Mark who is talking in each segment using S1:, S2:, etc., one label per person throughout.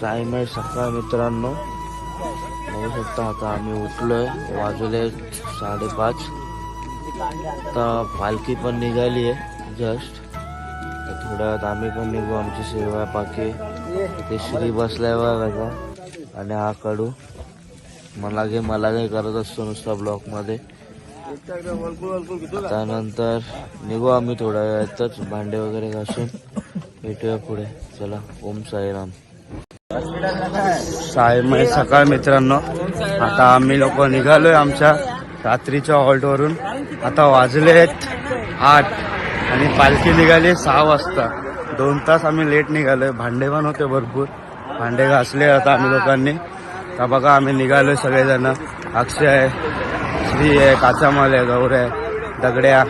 S1: सायमय सकाळ मित्रांनो. बघू शकता आता आम्ही उठलोय. वाजले साडेपाच. आता पालखी पण निघाली आहे जस्ट. थोड्या वेळात आम्ही पण निघू. आमची सेवा पाकी. ते श्री बसलाय बघा आणि हा कडू. मला घे मला घे करत असतो नुसता ब्लॉकमध्ये त्यानंतर निघू आम्ही थोड्या वेळातच. भांडे वगैरे घासून. भेटूया पुढे. चला ओम साईराम. सायमय म्हणजे सकाळ मित्रांनो आता आम्ही लोक निघालोय आमच्या रात्रीच्या हॉल्टवरून आता वाजले आहेत आठ आणि पालखी निघाली सहा वाजता. दोन तास आम्ही लेट निघालोय. भांडे पण होते भरपूर. भांडे घासले आता आम्ही लोकांनी. का बघा आम्ही निघालोय सगळेजण. अक्षय आहे श्री आहे काचामाल आहे गौर आहे दगड्या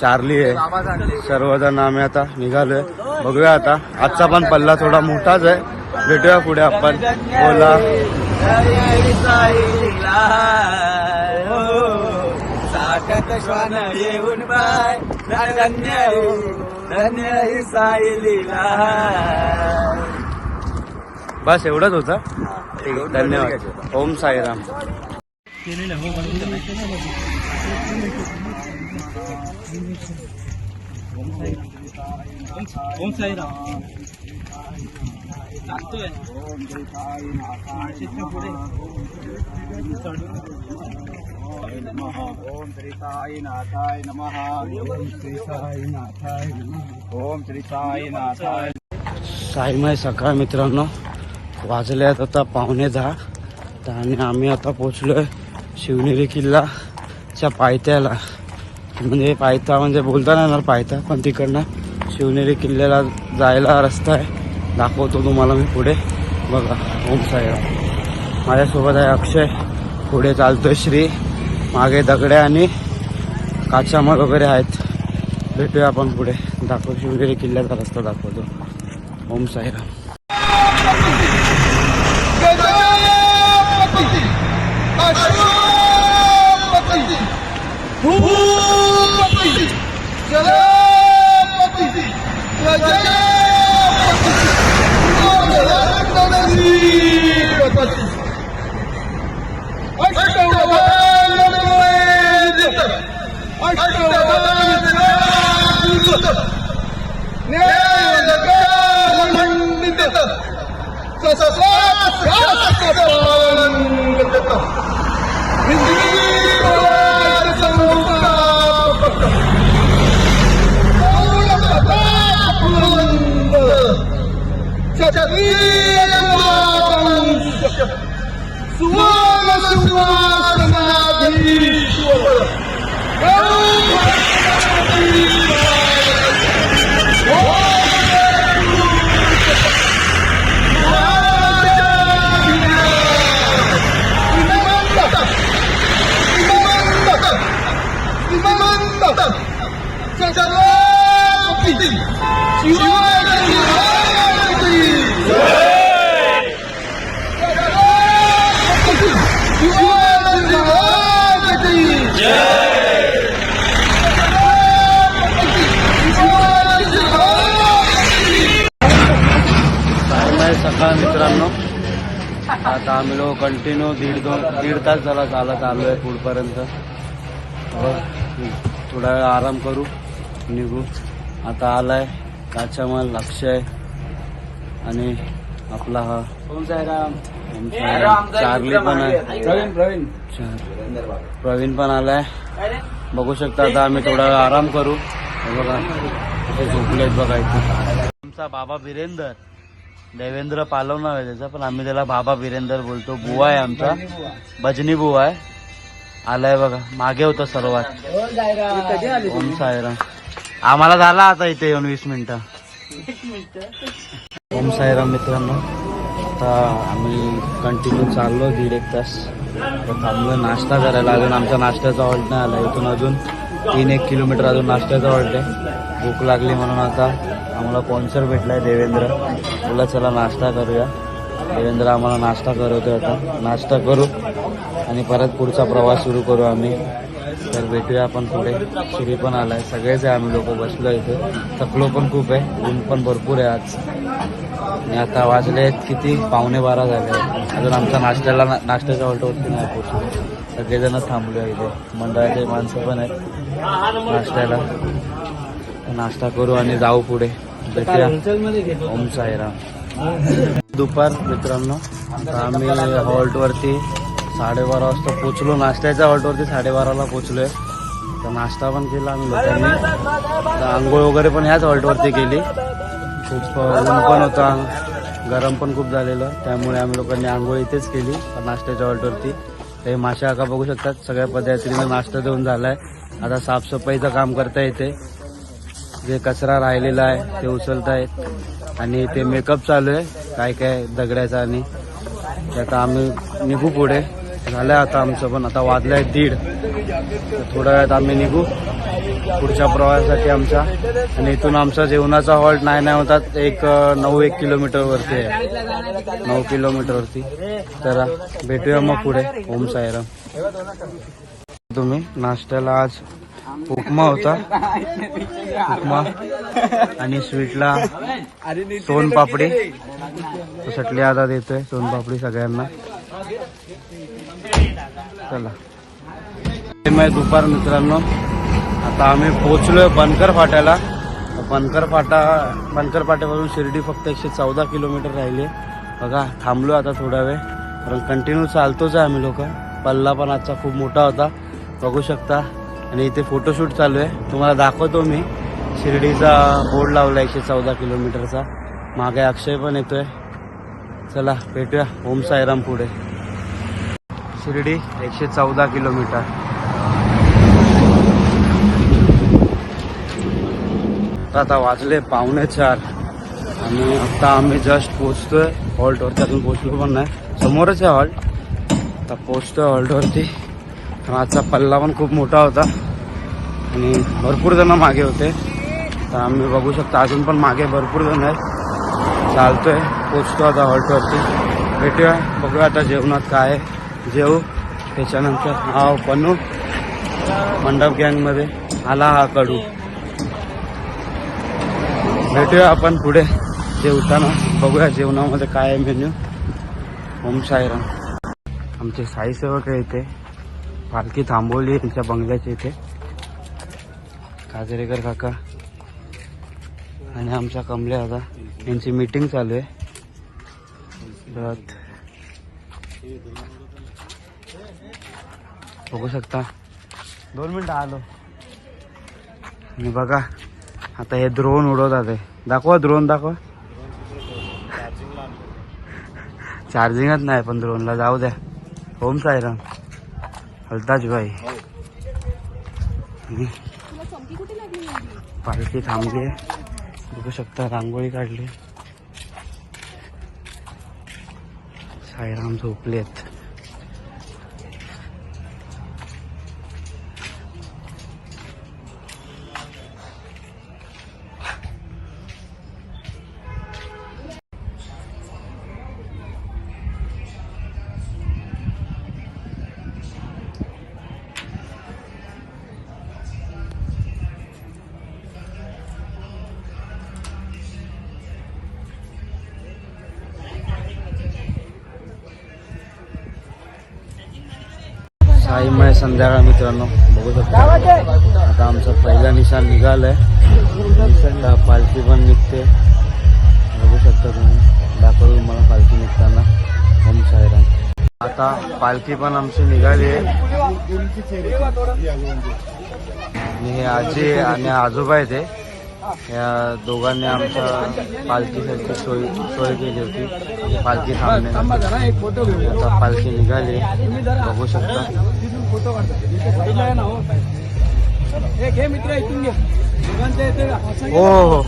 S1: चार्ली आहे. सर्वजण आम्ही आता निघालोय. बघूया आता. आजचा पण पल्ला थोडा मोठाच आहे. भेटूया पुढे आपण. बोला.
S2: श्वान येऊन बाय धन्य धन्य ही साईलीला
S1: बस एवढंच होतं. ठीक धन्यवाद. ओम साईराम.
S2: ओम साईराम टाकतोय पुढे ओम श्री साईनाथाय नमः ओम श्री साईनाथाय ओम श्री साईनाथाय
S1: साईमय सकाळ मित्रांनो. वाजल्यात आता पावणे दहा. तर आणि आम्ही आता पोचलोय शिवनेरी किल्लाच्या पायथ्याला. म्हणजे पायथा म्हणजे बोलता नाही येणार पायथा पण तिकडनं शिवनेरी किल्ल्याला जायला रस्ता आहे. दाखवतो तुम्हाला मी पुढे. बघा ओम साईराम. माझ्यासोबत आहे अक्षय. पुढे चालतोय श्री. मागे दगड्या आणि काचामाल वगैरे आहेत. भेटूया आपण पुढे. दाखव शिवनेरी किल्ल्याचा रस्ता दाखवतो. Om Sairam. Suara suara senadi suara सायमय आम्ही लोक कंटिन्यू दीड दोन दीड तास झाला चालत आलो आहे पुढपर्यंत. बघ, थोडा वेळ आराम करू निघू. आता आलाय काचामाल अक्षय आणि आपला हा चार्ली पण आहे.
S2: प्रवीण प्रवीण.
S1: पण आलाय. बघू शकता आता आम्ही थोडा वेळ आराम करू. हे बघा झोपलेत बघा इथे. आमचा बाबा बिरेंदर. देवेंद्र पालव नाव आहे त्याचं पण आम्ही त्याला बाबा बिरेंदर बोलतो. बुवा आहे आमचा. भजनी बुवा आहे. आलाय बघा. मागे होता सर्वात. ओम सायराम आम्हाला झाला आता इथे येऊन वीस मिनिटं. ओम सायराम मित्रांनो. आता आम्ही कंटिन्यू चाललो दीड एक तास. तर थांबलो. नाश्ता करायला अजून आमचा नाश्त्याचा हॉल्ट नाही आला. इथून अजून तीन एक किलोमीटर अजून नाश्त्याचा हॉल्ट आहे. भूक लागली म्हणून आता. आम्हाला स्पॉन्सर भेटलाय देवेंद्र. तुला चला नाश्ता करूया. देवेंद्र आम्हाला नाश्ता करवतोय आता. नाश्ता करू आणि परत पुढचा प्रवास सुरू करू आम्ही. तर भेटूया आपण पुढे. शिरी पण आलाय. सगळेच आहे आम्ही लोक. बसलो इथे. थकलो पण खूप आहे. ऊन पण भरपूर आहे आज. आणि आता वाजले आहेत किती? पावणे बारा झाले. आहेत. अजून आमचा नाश्त्याला नाश्त्याच्या हॉल्टवरती नाही पोचलो सगळेजण थांबलो इथे. मंडळाचे माणसं पण आहेत नाश्त्याला. नाश्ता करू आणि जाऊ पुढे. भेटूया. ओम साईराम. दुपार मित्रांनो. आता आम्ही हॉल्टवरती साडेबारा वाजता पोचलो. नाश्त्याच्या हॉल्टवरती साडेबाराला पोचलोय. तर नाश्ता पण केला आम्ही लोकांनी. तर आंघोळ वगैरे पण ह्याच हॉल्टवरती केली. खूप ऊन पण होता. गरम पण खूप झालेलं. त्यामुळे आम्ही लोकांनी आंघोळ इथेच केली नाश्त्याच्या हॉल्टवरती. ते माशा आका बघू शकतात. सगळ्या पदार्थीनं नाश्ता देऊन झालाय. आता साफसफाईचं काम करता येते जे कचरा राहिलेला आहे ते उचलतायत. आणि ते मेकअप चालू आहे काय काय दगड्याचा आणि आता आम्ही निघू पुढे. झालं आता आमचं पण आता वाजलं आहे दीड थोड्या वेळात आम्ही निघू. पुढच्या प्रवासासाठी आमचा. आणि इथून आमचा जेवणाचा हॉल्ट नाही नाही होतात एक नऊ एक किलोमीटरवरती आहे. नऊ किलोमीटरवरती तर भेटूया मग पुढे. ओम साईराम. तुम्ही नाश्त्याला आज उपमा होता. उपमा आणि स्वीटला सोनपापडी तो सटली आता देतोय सोनपापडी सगळ्यांना. चला. दुपार मित्रांनो. आता आम्ही पोचलोय बनकर फाट्याला बनकर फाटा बनकर फाट्यापासून शिर्डी फक्त एकशे चौदा किलोमीटर राहिले. बघा थांबलो आता थोडा वेळ. कारण कंटिन्यू चालतोच आहे आम्ही लोक. पल्ला पण आजचा खूप मोठा होता. बघू शकता. आणि इथे फोटोशूट चालू आहे. तुम्हाला दाखवतो मी. शिर्डीचा बोर्ड लावला एकशे चौदा किलोमीटरचा. मागे अक्षय पण येतोय. चला भेटूया. ओम साईराम पुढे. शिर्डी एकशे चौदा किलोमीटर. आता वाजले पावणे चार. आणि आता आम्ही जस्ट पोचतोय हॉल्टवरती अजून पोचलो पण नाही. समोरच आहे हॉल्ट आता पोचतोय हॉल्टवरती आजचा पल्ला पण खूप मोठा होता. आणि भरपूर जण मागे होते. तर आम्ही बघू शकता अजून पण मागे भरपूर जण आहेत. चालतोय पोचतो आता हॉल्टवरती भेटूया बघूया आता जेवणात काय जेवू त्याच्यानंतर हा पन्नू मंडप गँगमध्ये. आला हा कडू. भेटूया आपण पुढे जेवताना. बघूया जेवणामध्ये काय मेन्यू ओम साईराम. आमचे साईसेवक आहे इथे. पालखी थांबवली त्यांच्या बंगल्याच्या इथे. काजरेकर काका आणि आमच्या कमले आता यांची मीटिंग चालू आहे. बघू शकता. दोन मिनिटं आलो. आणि बघा आता हे द्रोण उडवतात आहे दाखवा द्रोण दाखवा. चार्जिंगच नाही पण द्रोणला जाऊ द्या. ओम साईराम. हलताज भाई आणि पालखी थांबली. आहे बघू शकता रांगोळी काढली. साईराम झोपलेत. साईमय संध्याकाळ मित्रांनो. बघू शकता. आता आमचं पहिला निशाण निघालाय. आता पालखी पण निघते. बघू शकता तुम्ही. दाखवू तुम्हाला पालखी निघताना. ओम साईराम. आता पालखी पण आमची निघाली आहे. आणि हे आजी आणि आजोबा आहे ते. या दोघांनी आमच्या पालखीसाठी सोय सोय केली होती. पालखी थांबण्यासाठी. आता पालखी निघाली. बघू शकता. हो हो. हो.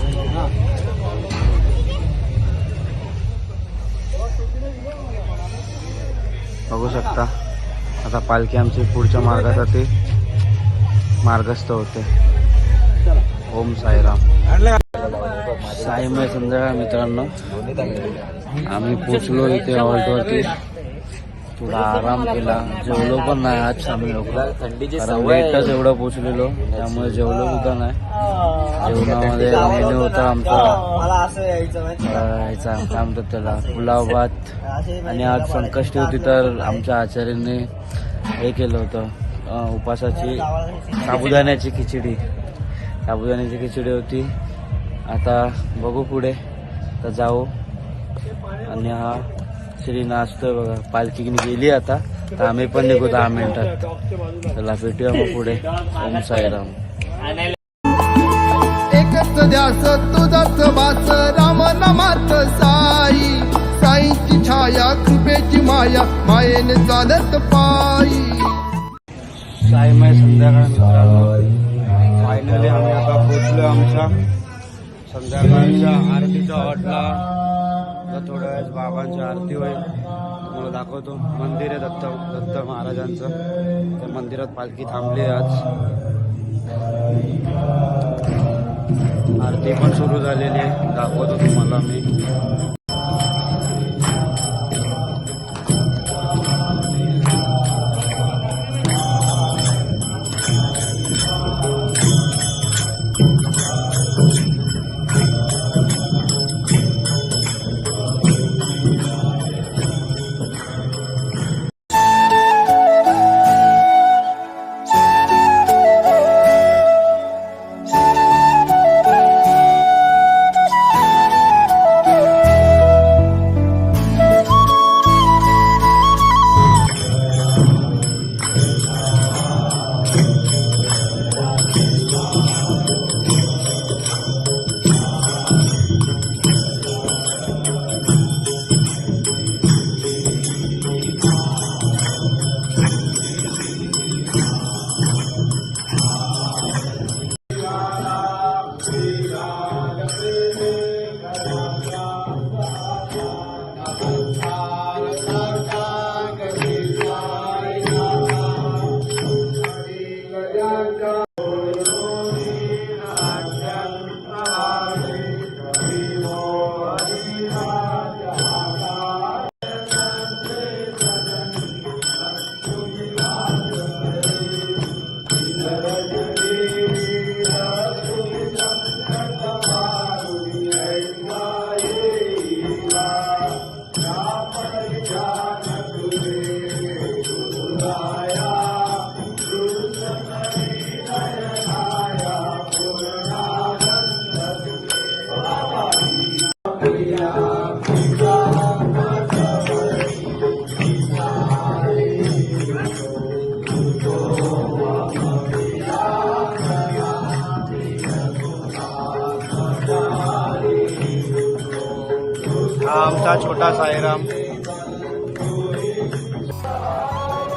S1: बघू शकता. आता पालखी आमची पुढच्या मार्गासाठी मार्गस्थ होते. ओम साईराम. साईमय संध्याकाळ मित्रांनो. आम्ही पोचलो इथे हॉल्टवरती थोडा आराम केला. जेवलो पण नाही आज आम्ही लोक.
S3: थंडीची
S1: कारण लेटच एवढं पोचलेलो. त्यामुळे जेवलो सुद्धा नाही. जेवणामध्ये मेन्यू होता आमचा.
S3: यायचा
S1: काय म्हणतात त्याला. पुलाव भात. आणि आज संकष्टी होती तर आमच्या आचार्यांनी हे केलं होतं. उपासाची साबुदाण्याची खिचडी. साबुदाण्याची खिचडी होती. आता बघू पुढे. तर जाऊ. आणि हा श्री नाचतोय बघा. पालखी गेली आता. तर आम्ही पण निघू दहा मिनिटात. चला भेटूया मग पुढे. ओम साईराम.
S4: एकच ध्यास तुझाच वास. राम नामात साई. साईची छाया कृपेची माया. मायेने चालत पायी
S1: साईमय संध्याकाळ मित्रांनो. फायनली आम्ही आता पोचलो आमच्या संध्याकाळच्या आरतीच्या हॉटला. थोड्या वेळेस बाबांची आरती होईल. तुम्हाला दाखवतो. मंदिर आहे दत्त दत्त महाराजांचं. त्या मंदिरात पालखी थांबली आहे आज. आरती पण सुरू झालेली आहे. दाखवतो तुम्हाला मी. आमचा छोटा साईराम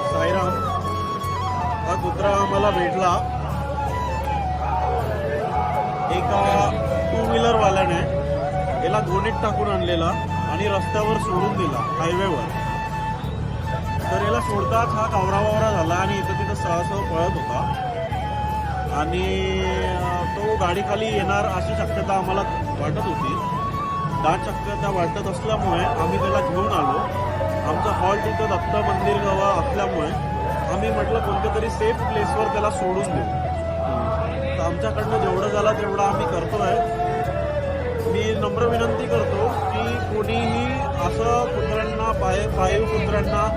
S5: साईराम हा कुत्रा आम्हाला भेटला. एका टू व्हीलरवाल्याने याला गोणीत टाकून आणलेला आणि रस्त्यावर सोडून दिला हायवेवर तर याला सोडताच हा कावरावावरा झाला आणि इथं तिथं सहसह पळत होता. आणि तो गाडीखाली येणार अशी शक्यता आम्हाला वाटत होती. दाट शक्यता वाटत असल्यामुळे आम्ही त्याला घेऊन आलो. आमचा हॉल तिथं दत्त मंदिर गावा असल्यामुळे आम्ही म्हटलं कोणत्या तरी सेफ प्लेसवर त्याला सोडून देऊ. तर आमच्याकडनं जेवढं झालं तेवढं आम्ही करतो आहे मी नम्र विनंती करतो की कोणीही असं कुत्र्यांना पाय पाळीव कुत्र्यांना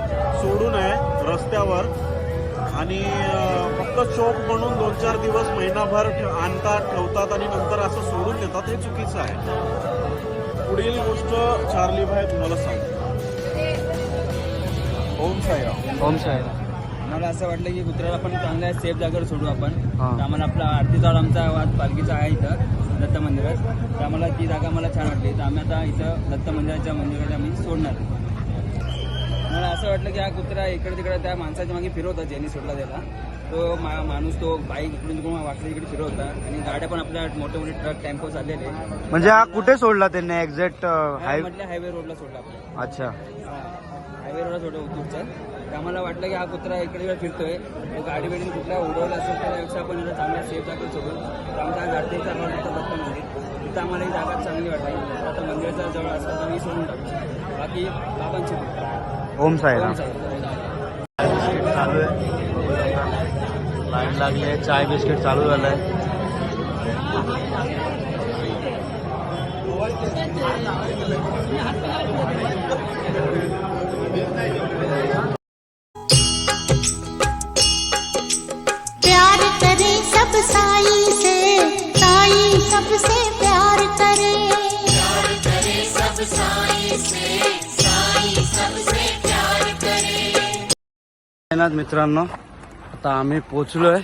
S5: सोडू नये रस्त्यावर. आणि फक्त शोक म्हणून दोन चार दिवस महिनाभर आणतात ठेवतात आणि नंतर असं सोडून देतात हे चुकीचं आहे. पुढील गोष्ट चार्ली भाई तुम्हाला सांगतो. ओम साईराम.
S1: ओम साईराम.
S3: आम्हाला असं वाटलं की कुत्र्याला पण चांगल्या सेफ जागेवर सोडू आपण. तर आम्हाला आपला आरतीचा आमचा वाद पालखीचा आहे इथं दत्त मंदिरात. तर आम्हाला ती जागा मला छान वाटली. तर आम्ही आता इथं दत्त मंदिराच्या मंदिरात आम्ही सोडणार. मला असं वाटलं की हा कुत्रा इकडे तिकडे त्या माणसाच्या मागे फिरवता ज्यांनी सोडला त्याला. तो मा माणूस तो बाईक इकडून तिकडून वाटलं इकडे फिरवता आणि गाड्या पण आपल्या मोठे मोठे ट्रक टेम्पो चाललेले.
S1: म्हणजे हा कुठे सोडला त्यांनी एक्झॅक्ट हाय
S3: म्हटलं हायवे रोडला सोडला
S1: अच्छा.
S3: हायवे रोडला सोडलं उतूरचा. तर आम्हाला वाटलं की हा कुत्रा इकडे तिकडे फिरतोय. तो गाडी बिडी कुठला उडवला असेल त्यापेक्षा आपण इथं चांगल्या सेफ जागेत सोडून. तर आमचा गाडीचा आम्हाला तिथं दत्त मंदिर. तिथं आम्हाला ही जागा चांगली वाटली. आता मंदिराच्या जवळ असं तर मी सोडून टाकतो बाकी बाबांची.
S1: ओम. बिस्किट चालू आहे. लाईन लागली आहे चाय बिस्किट चालू झालं आहे
S6: प्यार करे सब साई से साई सबसे प्यार करे। प्यार करे सब साई से साई सबसे प्यार करे।
S1: मित्रांनो आता आम्ही पोचलोय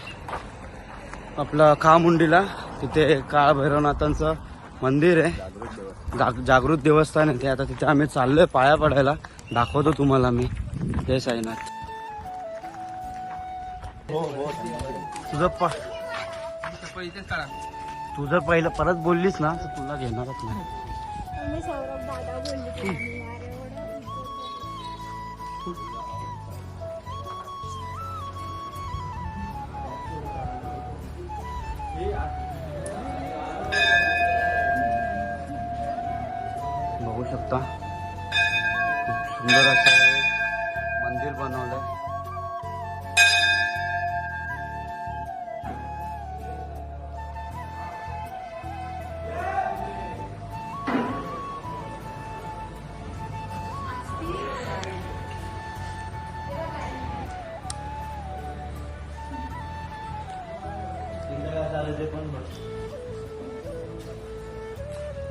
S1: आपलं खामुंडीला. तिथे काळ भैरवनाथांचं मंदिर आहे. जाग- जागृत देवस्थान आहे. ते आता तिथे आम्ही चाललोय पाया पडायला. दाखवतो तुम्हाला मी. जय साईनाथ. तुझं प तुझं पहिलं परत बोललीस ना तर तुला घेणारच नाही. सुंदर असं हे मंदिर बनवलंय.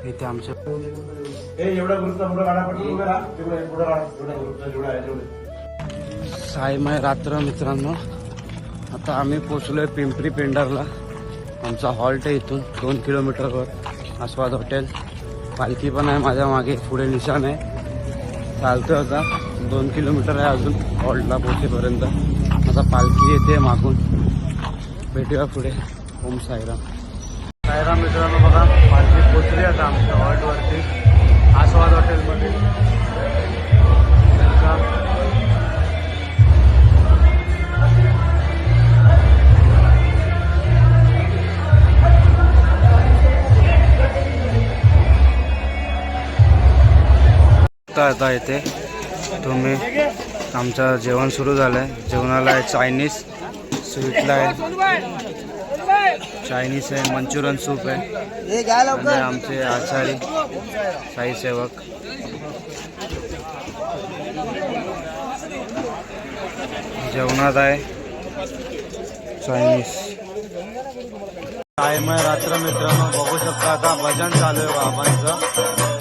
S1: इथे आमच्या साईमय रात्र मित्रांनो. आता आम्ही पोचलोय पिंपरी पेंडारला आमचा हॉल्ट आहे इथून दोन किलोमीटरवर. आस्वाद हॉटेल. पालखी पण आहे माझ्या मागे पुढे निशाण आहे. चालतोय आता. दोन किलोमीटर आहे अजून हॉल्टला पोहोचेपर्यंत. आता पालखी येते मागून. भेटूया पुढे. ओम साईराम. साईराम मित्रांनो बघा. आता आता तुम्ही आमचं जेवण सुरू झालं आहे जेवणाला आहे चायनीज स्वीटला आहे. चायनीज आहे मंचुरियन सूप आहे. आणि आमचे आचारी साई सेवक. जेवणात आहे चायनीज. काय आहे रात्र मित्रांनो. बघू शकता आता भजन चालू आहे बाबांचं.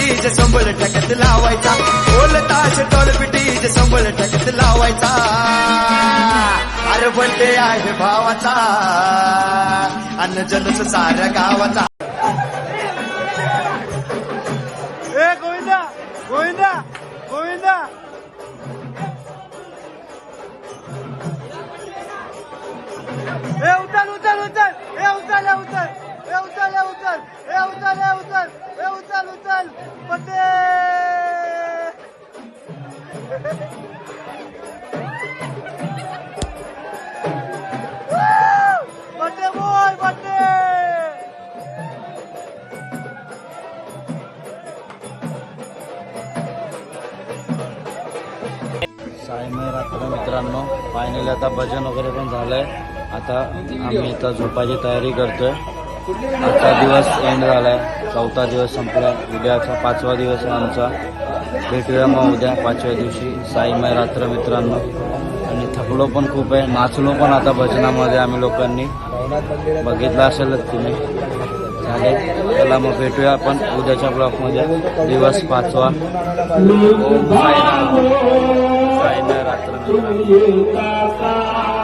S7: पिटीज संबळ ठकत लावायचा. ओल ताश टोल पिटीज संबळ ठकत लावायचा. अरे बड्डे आहे भावाचा. अन्न जनस साऱ्या गावाचा.
S1: ए गोविंदा गोविंदा गोविंदा. ए उचल उचल उचल. ए उचल उचल. ए उचल ए उचल ए उचल ए उचल ए उचल उचल. पते. बड्डे बड्डे रात्र मित्रांनो फायनली आता भजन वगैरे पण झालंय. आता आम्ही आता झोपायची तयारी करतोय. आजचा दिवस एंड झाला आहे चौथा दिवस संपला उद्याचा पाचवा दिवस आहे आमचा. भेटूया मग उद्या पाचव्या दिवशी. साईमय रात्र मित्रांनो. आणि थकलो पण खूप आहे. नाचलो पण आता भजनामध्ये आम्ही लोकांनी. बघितलं असेलच तुम्ही. झाले त्याला मग भेटूया आपण उद्याच्या ब्लॉकमध्ये दिवस पाचवा. ओम साईनाथ साईनाथ रात्र मित्रांनो.